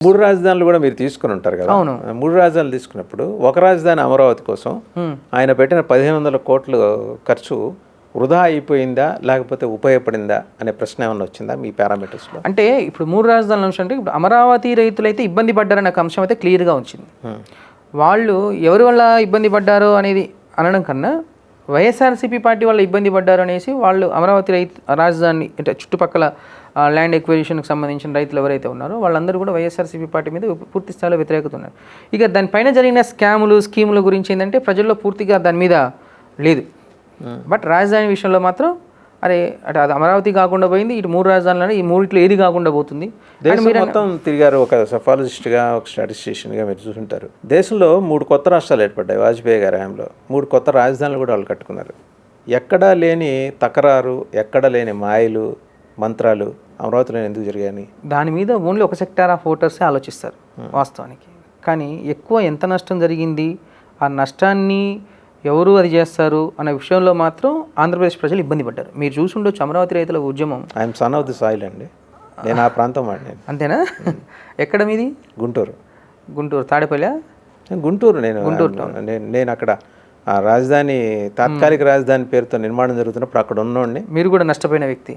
మూడు రాజధానులు కూడా మీరు తీసుకుని ఉంటారు కదా అవును. మూడు రాజధానులు తీసుకున్నప్పుడు ఒక రాజధాని అమరావతి కోసం. ఆయన పెట్టిన పదిహేను వందల కోట్లు ఖర్చు వృధా అయిపోయిందా లేకపోతే ఉపయోగపడిందా అనే ప్రశ్న ఏమన్నా వచ్చిందా మీ పారామీటర్స్లో అంటే ఇప్పుడు మూడు రాజధానుల అంశం అంటే ఇప్పుడు అమరావతి రైతులైతే ఇబ్బంది పడ్డారనే అంశం అయితే క్లియర్గా వచ్చింది వాళ్ళు ఎవరి వల్ల ఇబ్బంది పడ్డారో అనేది అనడం కన్నా వైఎస్ఆర్సీపీ పార్టీ వల్ల ఇబ్బంది పడ్డారు అనేసి వాళ్ళు అమరావతి రైతు రాజధాని అంటే చుట్టుపక్కల ల్యాండ్ ఎక్విజిషన్కి సంబంధించిన రైతులు ఎవరైతే ఉన్నారో వాళ్ళందరూ కూడా వైఎస్ఆర్సీపీ పార్టీ మీద పూర్తి స్థాయిలో వ్యతిరేకత ఉన్నారు ఇక దానిపైన జరిగిన స్కాములు స్కీముల గురించి ఏంటంటే ప్రజల్లో పూర్తిగా దాని మీద లేదు. బట్ రాజధాని విషయంలో మాత్రం అరే అటు అది అమరావతి కాకుండా పోయింది ఇటు మూడు రాజధానులు ఈ మూడిట్లో ఏది కాకుండా పోతుంది? మొత్తం తిరిగారు ఒక సఫాలజిస్ట్గా ఒక స్టాటిస్టిషియన్గా మీరు చూసుంటారు. దేశంలో మూడు కొత్త రాష్ట్రాలు ఏర్పడ్డాయి వాజ్పేయి గారి హయాంలో. మూడు కొత్త రాజధానులు కూడా వాళ్ళు కట్టుకున్నారు. ఎక్కడా లేని తకరారు ఎక్కడ లేని మాయలు మంత్రాలు అమరావతిలో ఎందుకు జరిగాయని? దాని మీద ఓన్లీ ఒక సెక్టార్ ఆఫ్ ఓటర్సే ఆలోచిస్తారు వాస్తవానికి. కానీ ఎక్కువ ఎంత నష్టం జరిగింది? ఆ నష్టాన్ని ఎవరు అది చేస్తారు అనే విషయంలో మాత్రం ఆంధ్రప్రదేశ్ ప్రజలు ఇబ్బంది పడ్డారు. మీరు చూసి ఉండొచ్చు అమరావతి రైతుల ఉద్యమం. I'm son of the soil అండి. నేను ఆ ప్రాంతం వాడిని. అంతేనా? ఎక్కడ మీది? గుంటూరు. గుంటూరు తాడేపల్లి? గుంటూరు నేను నేను నేను అక్కడ ఆ రాజధాని తాత్కాలిక రాజధాని పేరుతో నిర్మాణం జరుగుతున్నప్పుడు అక్కడ ఉన్నోడిని. మీరు కూడా నష్టపోయిన వ్యక్తి.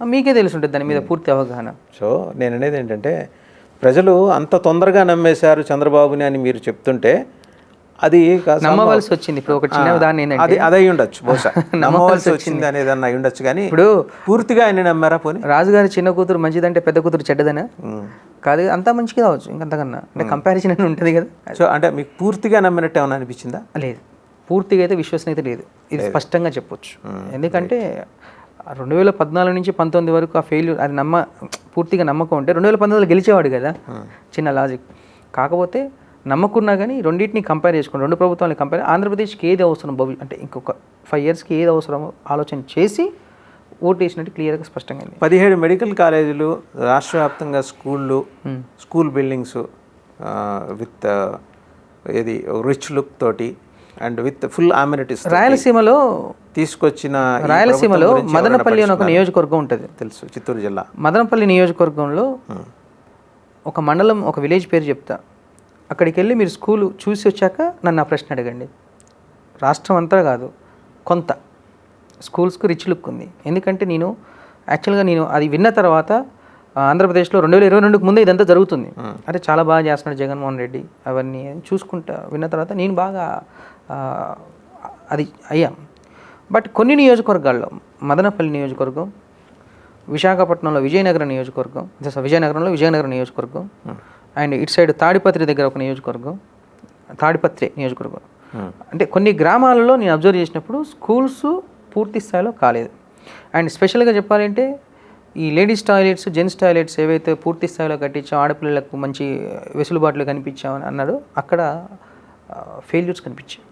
మీకే తెలిసి ఉంటుంది దాని మీద పూర్తి అవగాహన. సో నేను అనేది ఏంటంటే ప్రజలు అంత తొందరగా నమ్మేశారు చంద్రబాబుని అని మీరు చెప్తుంటే అది నమ్మవలసి వచ్చింది. ఇప్పుడు ఒక చిన్న దాన్ని ఏంటంటే అది అదై ఉండొచ్చు బహుశా. నమ్మవలసి వచ్చింది. అనేది అన్న ఉండొచ్చు కానీ ఇప్పుడు పూర్తిగా ఆయన నమ్మారా పోనీ? రాజుగారి చిన్న కూతురు మంచిదంటే పెద్ద కూతురు చెడ్డదనా. కాదు అంతా మంచిగా కావచ్చు ఇంకంతకన్నా అంటే కంపారిజన్ అని ఉంటుంది కదా. సో అంటే మీకు పూర్తిగా నమ్మినట్టు ఏమైనా అనిపించిందా? లేదు. పూర్తిగా అయితే విశ్వసనీయత లేదు. ఇది స్పష్టంగా చెప్పొచ్చు. ఎందుకంటే రెండు వేల పద్నాలుగు నుంచి పంతొమ్మిది వరకు ఆ ఫెయిల్యూర్ అది నమ్మ పూర్తిగా నమ్మకం ఉంటే రెండు వేల పంతొమ్మిదిలో గెలిచేవాడు కదా చిన్న లాజిక్ కాకపోతే నమ్మకున్నా కానీ రెండింటిని కంపేర్ చేసుకుని రెండు ప్రభుత్వాన్ని కంపేర్ ఆంధ్రప్రదేశ్కి ఏది అవసరం భవి అంటే ఇంకొక ఫైవ్ ఇయర్స్కి ఏది అవసరమో ఆలోచన చేసి ఓటు వేసినట్టు క్లియర్గా స్పష్టంగా పదిహేడు మెడికల్ కాలేజీలు రాష్ట్ర వ్యాప్తంగా స్కూళ్ళు స్కూల్ బిల్డింగ్స్ విత్ ఏది రిచ్ లుక్ తోటి అండ్ విత్ ఫుల్ అమ్యూనిటీస్ రాయలసీమలో తీసుకొచ్చిన రాయలసీమలో మదనపల్లి అని ఒక నియోజకవర్గం ఉంటుంది? తెలుసు చిత్తూరు జిల్లా. మదనపల్లి నియోజకవర్గంలో ఒక మండలం ఒక విలేజ్ పేరు చెప్తా. అక్కడికి వెళ్ళి మీరు స్కూల్ చూసి వచ్చాక నన్ను ఆ ప్రశ్న అడగండి. రాష్ట్రం అంతా కాదు కొంత. స్కూల్స్కు రిచ్ లుక్ ఉంది. ఎందుకంటే నేను యాక్చువల్గా నేను అది విన్న తర్వాత ఆంధ్రప్రదేశ్లో రెండు వేల ఇరవై రెండుకు ముందే ఇదంతా జరుగుతుంది. అంటే చాలా బాగా చేస్తున్నాడు జగన్మోహన్ రెడ్డి అవన్నీ చూసుకుంటా విన్న తర్వాత నేను బాగా అది అయ్యాం. బట్ కొన్ని నియోజకవర్గాల్లో మదనపల్లి నియోజకవర్గం విశాఖపట్నంలో విజయనగరం నియోజకవర్గం విజయనగరంలో విజయనగరం నియోజకవర్గం అండ్ ఇటు సైడ్ తాడిపత్రి దగ్గర ఒక నియోజకవర్గం తాడిపత్రి నియోజకవర్గం. అంటే కొన్ని గ్రామాలలో నేను అబ్జర్వ్ చేసినప్పుడు స్కూల్స్ పూర్తి స్థాయిలో కాలేదు. అండ్ స్పెషల్గా చెప్పాలంటే ఈ లేడీస్ టాయిలెట్స్ జెంట్స్ టాయిలెట్స్ ఏవైతే పూర్తి స్థాయిలో కట్టించాం ఆడపిల్లలకు మంచి వెసులుబాట్లు కనిపించామని అన్నాడు అక్కడ ఫెయిల్యూర్స్ కనిపించాయి.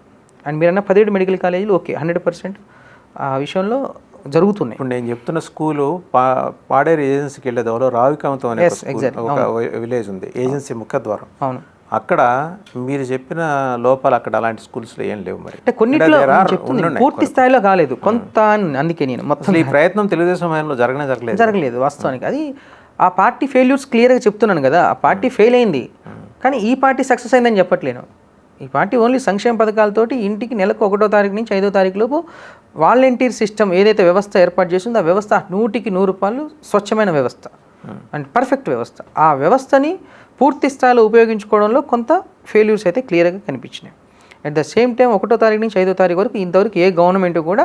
అండ్ మీరన్న పదిహేడు మెడికల్ కాలేజీలు ఓకే హండ్రెడ్ పర్సెంట్. ఆ విషయంలో జరుగుతున్నాయి. ఇప్పుడు నేను చెప్తున్న స్కూలు పా పాడేరు ఏజెన్సీకి వెళ్ళేదాలో రావికాంతం అనే ఒక విలేజ్ ఉంది ఏజెన్సీ ముఖద్వారం అవును. అక్కడ మీరు చెప్పిన లోపాలు అక్కడ అలాంటి స్కూల్స్లో ఏం లేవు మరి. అంటే కొన్నిట్లో there are- నేను చెప్తుంది, ఉండున్నాయి పూర్తి స్థాయిలో కాలేదు. కొంత అని అందుకే నేను మొత్తం ఈ ప్రయత్నం తెలుగుదేశం హయాంలో జరగనే జరగలేదు. జరగలేదు వాస్తవానికి. అది ఆ పార్టీ ఫెయిల్యూర్స్ క్లియర్గా చెప్తున్నాను కదా ఆ పార్టీ ఫెయిల్ అయింది. కానీ ఈ పార్టీ సక్సెస్ అయిందని చెప్పట్లేను ఈ పార్టీ ఓన్లీ సంక్షేమ పథకాలతోటి ఇంటికి నెలకు ఒకటో తారీఖు నుంచి ఐదో తారీఖు లోపు వాలంటీర్ సిస్టమ్ ఏదైతే వ్యవస్థ ఏర్పాటు చేసిందో ఆ వ్యవస్థ నూటికి నూరు రూపాయలు స్వచ్ఛమైన వ్యవస్థ. అండ్ పర్ఫెక్ట్ వ్యవస్థ. ఆ వ్యవస్థని పూర్తి స్థాయిలో ఉపయోగించుకోవడంలో కొంత ఫెయిల్యూర్స్ అయితే క్లియర్గా కనిపించినాయి. అట్ ద సేమ్ టైం ఒకటో తారీఖు నుంచి ఐదో తారీఖు వరకు ఇంతవరకు ఏ గవర్నమెంట్ కూడా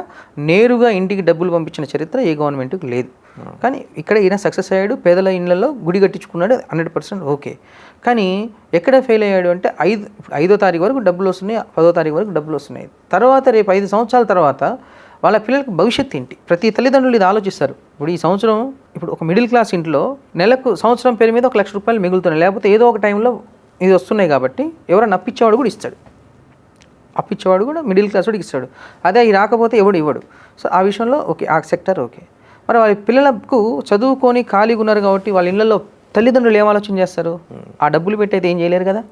నేరుగా ఇంటికి డబ్బులు పంపించిన చరిత్ర ఏ గవర్నమెంట్కి లేదు. కానీ ఇక్కడ ఈయన సక్సెస్ అయ్యాడు పేదల ఇళ్ళలో గుడి కట్టించుకున్నాడు హండ్రెడ్ పర్సెంట్ ఓకే. కానీ ఎక్కడ ఫెయిల్ అయ్యాడు అంటే ఐదు ఐదో తారీఖు వరకు డబ్బులు వస్తున్నాయి పదో తారీఖు వరకు డబ్బులు వస్తున్నాయి. తర్వాత రేపు ఐదు సంవత్సరాల తర్వాత వాళ్ళ పిల్లలకు భవిష్యత్తు ఏంటి? ప్రతి తల్లిదండ్రులు ఇది ఆలోచిస్తారు. ఇప్పుడు ఈ సంవత్సరం ఇప్పుడు ఒక మిడిల్ క్లాస్ ఇంట్లో నెలకు సంవత్సరం పేరు మీద ఒక లక్ష రూపాయలు మిగులుతున్నాయి. లేకపోతే ఏదో ఒక టైంలో ఇది వస్తున్నాయి కాబట్టి ఎవరైనా అప్పిచ్చేవాడు కూడా ఇస్తాడు. అప్పిచ్చేవాడు కూడా మిడిల్ క్లాస్ వాడికి ఇస్తాడు. అదే అవి రాకపోతే ఎవడు ఇవ్వడు. సో ఆ విషయంలో ఓకే ఆ సెక్టర్ ఓకే. మరి వాళ్ళ పిల్లలకు చదువుకొని ఖాళీగా ఉన్నారు కాబట్టి వాళ్ళ ఇళ్ళల్లో తల్లిదండ్రులు ఏం ఆలోచన చేస్తారు? ఆ డబ్బులు పెట్టి అయితే ఏం చేయలేరు కదా?